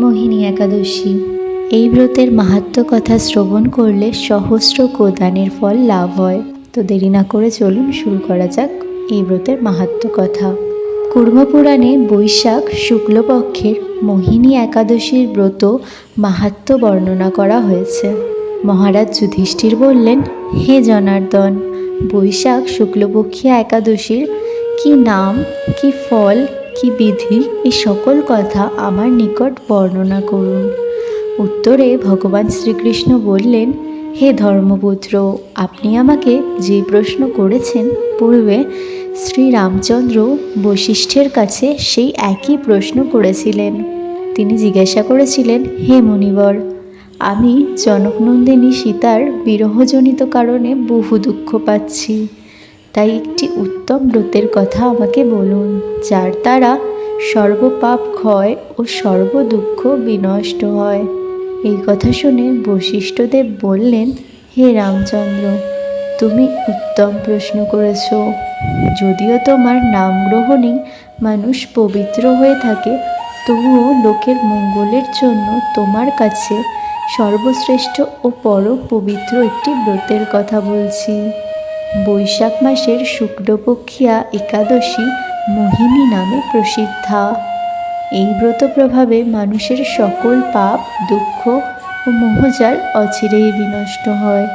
মোহিনী একাদশী। এই ব্রতের মাহাত্ম কথা শ্রবণ করলে সহস্র কোদানের ফল লাভ হয়। তো দেরি না করে চলুন শুরু করা যাক এই ব্রতের মাহাত্ম কথা। কুর্মপুরাণে বৈশাখ শুক্লপক্ষের মোহিনী একাদশীর ব্রত মাহাত্ম বর্ণনা করা হয়েছে। মহারাজ যুধিষ্ঠির বললেন, হে জনার্দন, বৈশাখ শুক্লপক্ষিয়া একাদশীর কি নাম, কি ফল কি বিধি? এই সকল কথা আমার নিকট বর্ণনা করুন। উত্তরে ভগবান শ্রীকৃষ্ণ বললেন, হে ধর্মপুত্র, আপনি আমাকে যে প্রশ্ন করেছেন, পূর্বে শ্রী রামচন্দ্র বশিষ্ঠের কাছে সেই একই প্রশ্ন করেছিলেন। তিনি জিজ্ঞাসা করেছিলেন, হে মুনিবর, আমি জনকনন্দিনী সীতার বিরহজনিত কারণে বহু দুঃখ পাচ্ছি। তাই একটি উত্তম ব্রতের কথা আমাকে বলুন, যার দ্বারা সর্বপাপ ক্ষয় ও সর্বদুঃখ বিনষ্ট হয়। এই কথা শুনে বশিষ্ঠদেব বললেন, হে রামচন্দ্র, তুমি উত্তম প্রশ্ন করেছ। যদিও তোমার নাম গ্রহণেই মানুষ পবিত্র হয়ে থাকে, তবুও লোকের মঙ্গলের জন্য তোমার কাছে সর্বশ্রেষ্ঠ ও পরম পবিত্র একটি ব্রতের কথা বলছি। বৈশাখ মাসের শুক্লপক্ষিয়া একাদশী মোহিনী নামে প্রসিদ্ধা। এই ব্রত প্রভাবে মানুষের সকল পাপ, দুঃখ ও মোহজাল অচিরেই বিনষ্ট হয়।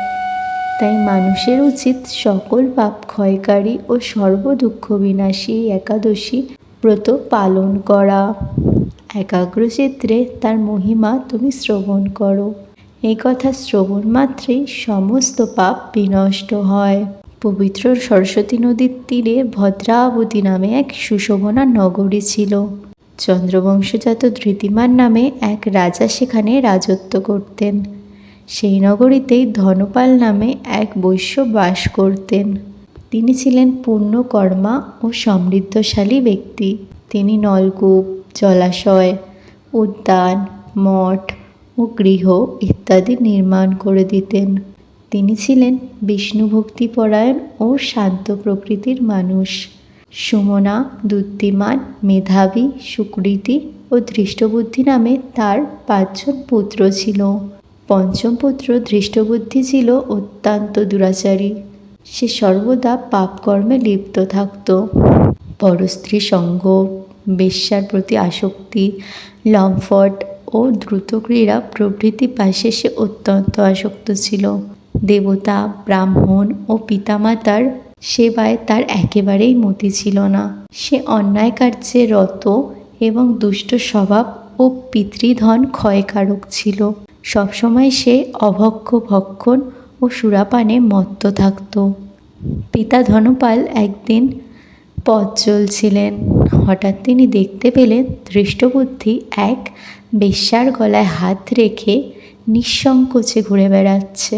তাই মানুষের উচিত সকল পাপ ক্ষয়কারী ও সর্বদুঃখ বিনাশী একাদশী ব্রত পালন করা। একাগ্রচিত্রে তার মহিমা তুমি শ্রবণ করো। এই কথা শ্রবণ মাত্রেই সমস্ত পাপ বিনষ্ট হয়। পবিত্র সরস্বতী নদীর তীরে ভদ্রাবতী নামে এক সুশোভনা নগরী ছিল। চন্দ্রবংশজাত ধৃতিমান নামে এক রাজা সেখানে রাজত্ব করতেন। সেই নগরীতেই ধনপাল নামে এক বৈশ্য বাস করতেন। তিনি ছিলেন পূর্ণকর্মা ও সমৃদ্ধশালী ব্যক্তি। তিনি নলকূপ, জলাশয়, উদ্যান, মঠ ও গৃহ ইত্যাদি নির্মাণ করে দিতেন। তিনি ছিলেন বিষ্ণুভক্তিপরায়ণ ও শান্ত প্রকৃতির মানুষ। সুমনা দুদ্ধিমান মেধাবী, সুকৃতি ও ধৃষ্টবুদ্ধি নামে তার পাঁচজন পুত্র ছিল। পঞ্চম পুত্র ধৃষ্টবুদ্ধি ছিল অত্যন্ত দুরাচারী। সে সর্বদা পাপকর্মে লিপ্ত থাকত। পরস্ত্রী সঙ্গ, বেশ্যার প্রতি আসক্তি, লম্ফট ও দ্রুত ক্রীড়া প্রভৃতি পাশে সে অত্যন্ত আসক্ত ছিল। দেবতা, ব্রাহ্মণ ও পিতামাতার সেবায় তার একেবারেই মতি ছিল না। সে অন্যায় কার্যে রত এবং দুষ্ট স্বভাব ও পিতৃধন ক্ষয়কারক ছিল। সবসময় সে অভক্ষ ভক্ষণ ও সুরাপানে মত্ত থাকত। পিতা ধনপাল একদিন পথ চলছিলেন। হঠাৎ তিনি দেখতে পেলেন দৃষ্টবুদ্ধি এক বেশ্যার গলায় হাত রেখে নিঃসংকোচে ঘুরে বেড়াচ্ছে।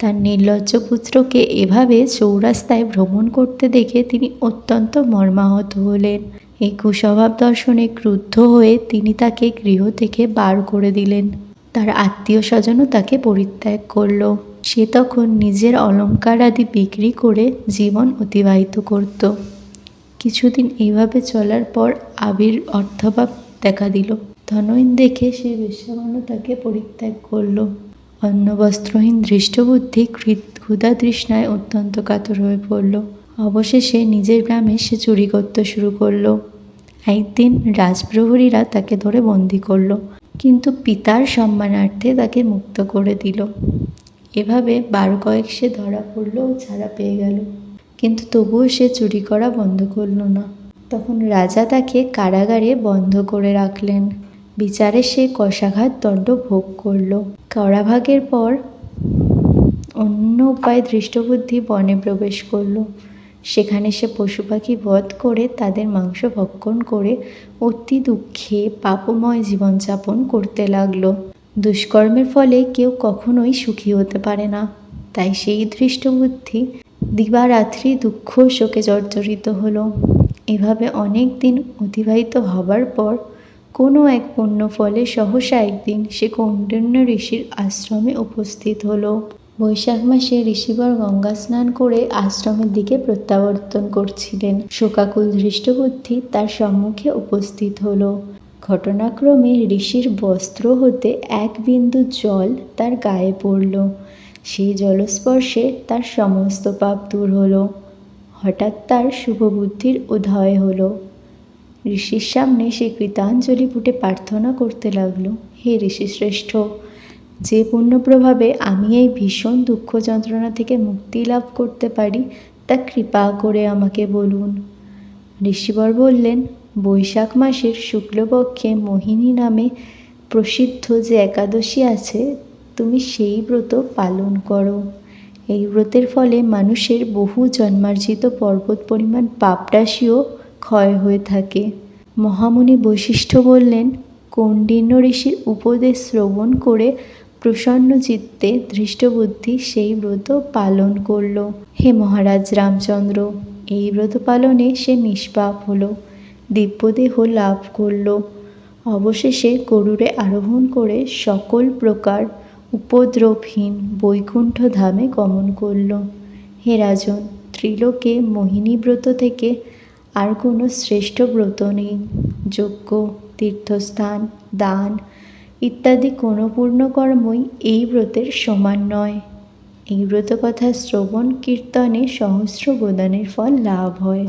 তার নির্লজ্জ পুত্রকে এভাবে চৌরাস্তায় ভ্রমণ করতে দেখে তিনি অত্যন্ত মর্মাহত হলেন। এই কুস্বভাব দর্শনে ক্রুদ্ধ হয়ে তিনি তাকে গৃহ থেকে বার করে দিলেন। তার আত্মীয় স্বজনও তাকে পরিত্যাগ করল। সে তখন নিজের অলঙ্কার আদি বিক্রি করে জীবন অতিবাহিত করত। কিছুদিন এইভাবে চলার পর আবির অর্থভাব দেখা দিল। ধনহীন দেখে সে বেশ্যাগণ তাকে পরিত্যাগ করল। অন্ন বস্ত্রহীন দৃষ্টবুদ্ধি ক্ষুধা তৃষ্ণায় অত্যন্ত কাতর হয়ে পড়ল। অবশেষে নিজের গ্রামে সে চুরি করতে শুরু করল। একদিন রাজপ্রহরীরা তাকে ধরে বন্দি করল, কিন্তু পিতার সম্মানার্থে তাকে মুক্ত করে দিল। এভাবে বারো কয়েক সে ধরা পড়ল ও ছাড়া পেয়ে গেল। কিন্তু তবুও সে চুরি করা বন্ধ করল না। তখন রাজা তাকে কারাগারে বন্ধ করে রাখলেন। বিচারে সে কষাঘাত দণ্ড ভোগ করল। করাভাগের পর অন্য উপায়ে দৃষ্টবুদ্ধি বনে প্রবেশ করল। সেখানে সে পশু পাখি বধ করে তাদের মাংস ভক্ষণ করে অতি দুঃখে পাপময় জীবনযাপন করতে লাগল। দুষ্কর্মের ফলে কেউ কখনোই সুখী হতে পারে না। তাই সেই দৃষ্টবুদ্ধি দিবারাত্রি দুঃখ শোকে জর্জরিত হলো। এভাবে অনেক দিন অতিবাহিত হবার পর কোনো এক পুণ্য ফলে সহসা একদিন সে কৌন্ডিন্য ঋষির আশ্রমে উপস্থিত হলো। বৈশাখ মাসে ঋষিবর গঙ্গা স্নান করে আশ্রমের দিকে প্রত্যাবর্তন করছিলেন। শোকাকুল দৃষ্টবুদ্ধি তার সম্মুখে উপস্থিত হলো। ঘটনাক্রমে ঋষির বস্ত্র হতে এক বিন্দু জল তার গায়ে পড়ল। সেই জলস্পর্শে তার সমস্ত পাপ দূর হলো। হঠাৎ তার শুভবুদ্ধির উদয় হলো। ঋষির সামনে সে কৃতাঞ্জলি ফুটে প্রার্থনা করতে লাগল। হে ঋষি শ্রেষ্ঠ যে পুণ্য প্রভাবে আমি এই ভীষণ দুঃখ যন্ত্রণা থেকে মুক্তি লাভ করতে পারি, তা কৃপা করে আমাকে বলুন। ঋষিবর বললেন, বৈশাখ মাসের শুক্লপক্ষে মোহিনী নামে প্রসিদ্ধ যে একাদশী আছে, তুমি সেই ব্রত পালন করো। এই ব্রতের ফলে মানুষের বহু জন্মার্জিত পর্বত পরিমাণ পাপরাশিও ক্ষয় হয়ে থাকে। মহামুনি বৈশিষ্ট্য বললেন কৌণ্ডিন্য ঋষির উপদেশ শ্রবণ করে প্রসন্ন চিত্তে ধৃষ্টবুদ্ধি সেই ব্রত পালন করল। হে মহারাজ রামচন্দ্র, এই ব্রত পালনে সে নিষ্পাপ হলো, দিব্যদেহ লাভ করল। অবশেষে গরুরে আরোহণ করে সকল প্রকার উপদ্রবহীন বৈকুণ্ঠ ধামে গমন করল। হে রাজন, ত্রিলোকে মোহিনী ব্রত থেকে আর কোনো শ্রেষ্ঠ ব্রত নেই। যজ্ঞ, তীর্থস্থান, দান ইত্যাদি কোনো পূর্ণ কর্মই এই ব্রতের সমান নয়। এই ব্রত কথা শ্রবণ, কীর্তনে সহস্র গোদানের ফল লাভ হয়।